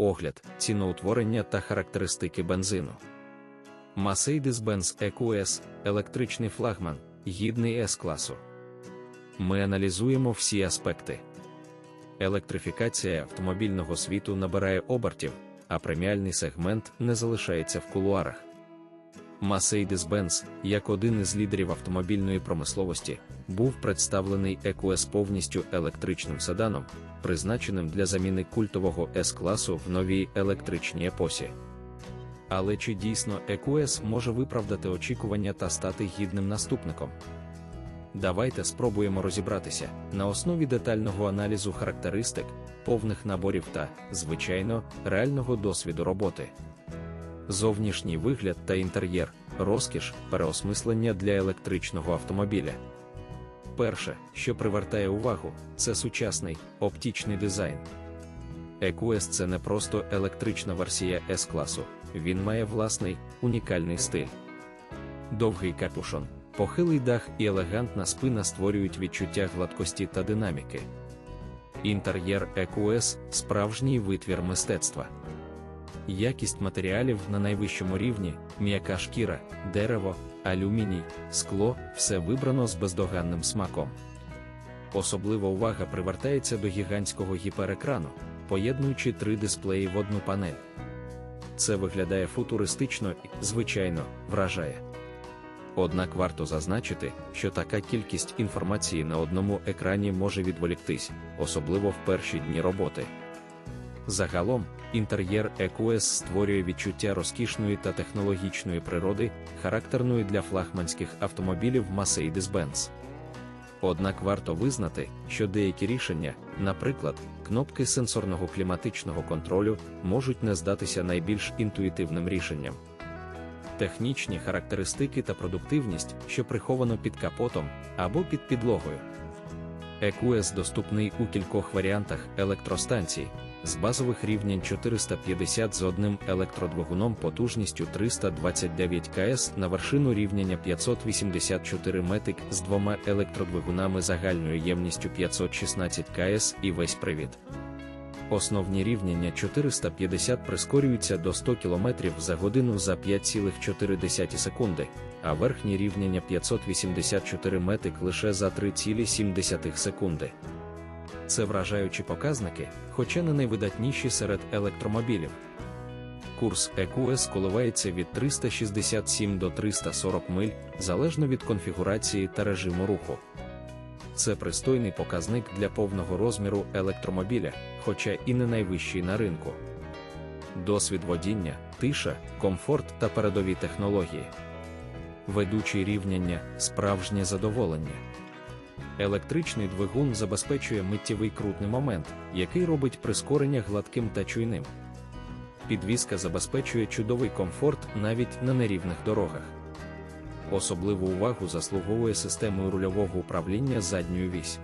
огляд, ціноутворення та характеристики бензину. Mercedes-Benz EQS – електричний флагман, гідний С-класу. Ми аналізуємо всі аспекти. Електрифікація автомобільного світу набирає обертів, а преміальний сегмент не залишається в кулуарах. Mercedes-Benz, як один із лідерів автомобільної промисловості, був представлений EQS повністю електричним седаном, призначеним для заміни культового С-класу в новій електричній епосі. Але чи дійсно EQS може виправдати очікування та стати гідним наступником? Давайте спробуємо розібратися на основі детального аналізу характеристик, повних наборів та, звичайно, реального досвіду роботи. Зовнішній вигляд та інтер'єр, розкіш, переосмислення для електричного автомобіля. Перше, що привертає увагу, це сучасний оптичний дизайн. EQS – це не просто електрична версія S-класу, він має власний унікальний стиль. Довгий капюшон, похилий дах і елегантна спина створюють відчуття гладкості та динаміки. Інтер'єр EQS – справжній витвір мистецтва. Якість матеріалів на найвищому рівні, м'яка шкіра, дерево, алюміній, скло все вибрано з бездоганним смаком. Особлива увага привертається до гігантського гіперекрану, поєднуючи три дисплеї в одну панель. Це виглядає футуристично і, звичайно, вражає. Однак варто зазначити, що така кількість інформації на одному екрані може відволіктись, особливо в перші дні роботи. Загалом, інтер'єр EQS створює відчуття розкішної та технологічної природи, характерної для флагманських автомобілів Mercedes-Benz. Однак варто визнати, що деякі рішення, наприклад, кнопки сенсорного кліматичного контролю, можуть не здатися найбільш інтуїтивним рішенням. Технічні характеристики та продуктивність, що приховано під капотом або під підлогою. EQS доступний у кількох варіантах електростанцій, з базових рівнень 450 з одним електродвигуном потужністю 329 КС на вершину рівняння 584 метик з двома електродвигунами загальною ємністю 516 КС і весь привід. Основні рівняння 450 прискорюються до 100 км за годину за 5,4 секунди, а верхні рівняння 584 метик лише за 3,7 секунди. Це вражаючі показники, хоча не найвидатніші серед електромобілів. Курс EQS коливається від 367 до 340 миль залежно від конфігурації та режиму руху. Це пристойний показник для повного розміру електромобіля, хоча і не найвищий на ринку. Досвід водіння, тиша, комфорт та передові технології. Ведучі рівняння справжнє задоволення. Електричний двигун забезпечує миттєвий крутний момент, який робить прискорення гладким та чуйним. Підвізка забезпечує чудовий комфорт навіть на нерівних дорогах. Особливу увагу заслуговує системою рульового управління задньою вісь.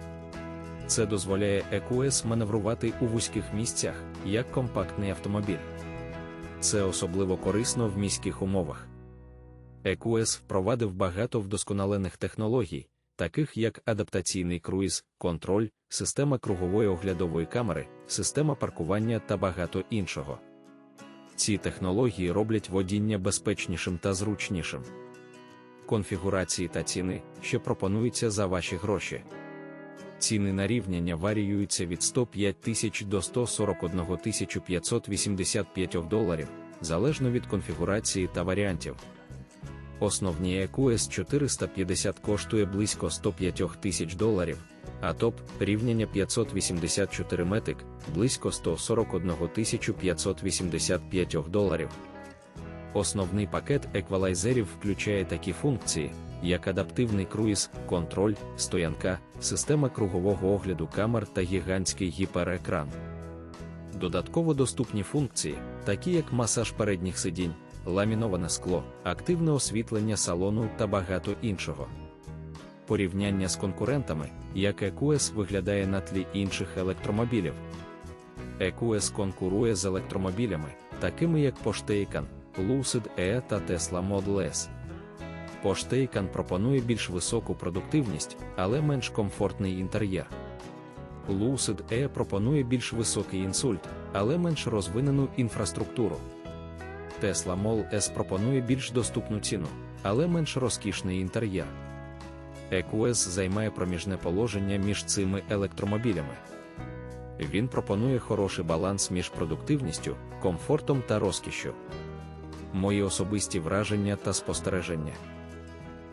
Це дозволяє EQS маневрувати у вузьких місцях, як компактний автомобіль. Це особливо корисно в міських умовах. EQS впровадив багато вдосконалених технологій, таких як адаптаційний круїз, контроль, система кругової оглядової камери, система паркування та багато іншого. Ці технології роблять водіння безпечнішим та зручнішим. Конфігурації та ціни, що пропонуються за ваші гроші. Ціни на рівняння варіюються від 105 тисяч до 141 585 доларів, залежно від конфігурації та варіантів. Основні EQS 450 коштує близько 105 тисяч доларів, а топ рівняння 584 метик близько 141 585 доларів. Основний пакет еквалайзерів включає такі функції, як адаптивний круїз, контроль, стоянка, система кругового огляду камер та гігантський гіперекран. Додатково доступні функції, такі як масаж передніх сидінь, ламіноване скло, активне освітлення салону та багато іншого. Порівняння з конкурентами, як EQS виглядає на тлі інших електромобілів. EQS конкурує з електромобілями, такими як Porsche Lucid E та Tesla Model S. Porsche пропонує більш високу продуктивність, але менш комфортний інтер'єр. Lucid E пропонує більш високий інсульт, але менш розвинену інфраструктуру. Tesla Model S пропонує більш доступну ціну, але менш розкішний інтер'єр. EQS займає проміжне положення між цими електромобілями. Він пропонує хороший баланс між продуктивністю, комфортом та розкішшю. Мої особисті враження та спостереження.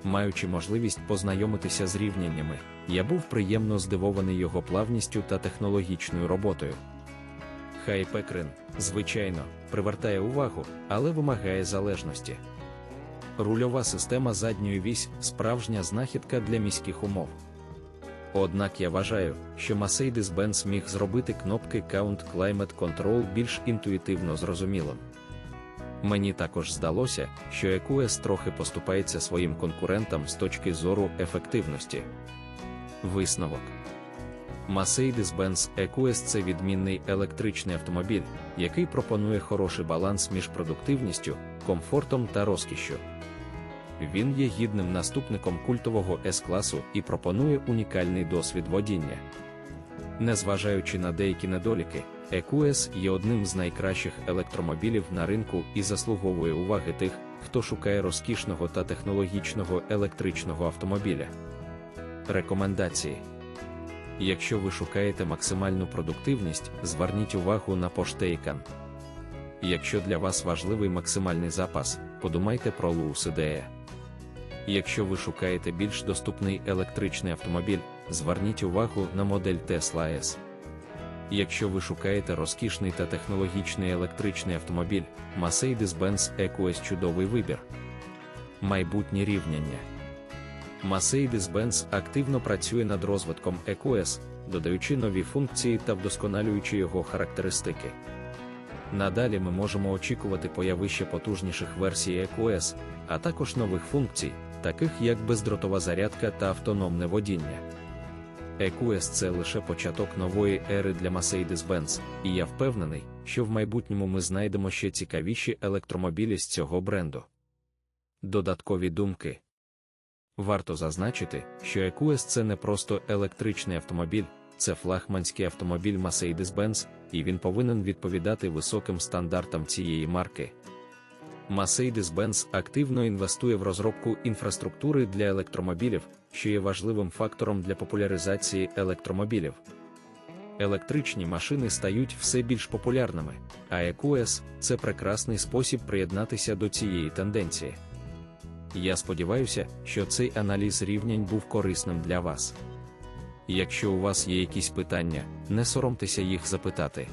Маючи можливість познайомитися з рівняннями, я був приємно здивований його плавністю та технологічною роботою. Хайпекрин, звичайно, привертає увагу, але вимагає залежності. Рульова система задньої вісь справжня знахідка для міських умов. Однак я вважаю, що Mercedes-Benz міг зробити кнопки Count Climate Control більш інтуїтивно зрозумілим. Мені також здалося, що EQS трохи поступається своїм конкурентам з точки зору ефективності. Висновок Mercedes-Benz EQS – це відмінний електричний автомобіль, який пропонує хороший баланс між продуктивністю, комфортом та розкішшю. Він є гідним наступником культового С-класу і пропонує унікальний досвід водіння. Незважаючи на деякі недоліки, EQS є одним з найкращих електромобілів на ринку і заслуговує уваги тих, хто шукає розкішного та технологічного електричного автомобіля. Рекомендації Якщо ви шукаєте максимальну продуктивність, зверніть увагу на Taycan. Якщо для вас важливий максимальний запас, подумайте про E. Якщо ви шукаєте більш доступний електричний автомобіль, зверніть увагу на модель Tesla S. Якщо ви шукаєте розкішний та технологічний електричний автомобіль, Mercedes-Benz EQS чудовий вибір. Майбутнє рівняння. Mercedes-Benz активно працює над розвитком EQS, додаючи нові функції та вдосконалюючи його характеристики. Надалі ми можемо очікувати появи ще потужніших версій EQS, а також нових функцій, таких як бездротова зарядка та автономне водіння. EQS – це лише початок нової ери для Mercedes-Benz, і я впевнений, що в майбутньому ми знайдемо ще цікавіші електромобілі з цього бренду. Додаткові думки Варто зазначити, що EQS – це не просто електричний автомобіль, це флагманський автомобіль Mercedes-Benz, і він повинен відповідати високим стандартам цієї марки. Mercedes-Benz активно інвестує в розробку інфраструктури для електромобілів, що є важливим фактором для популяризації електромобілів. Електричні машини стають все більш популярними, а EQS – це прекрасний спосіб приєднатися до цієї тенденції. Я сподіваюся, що цей аналіз рівнянь був корисним для вас. Якщо у вас є якісь питання, не соромтеся їх запитати.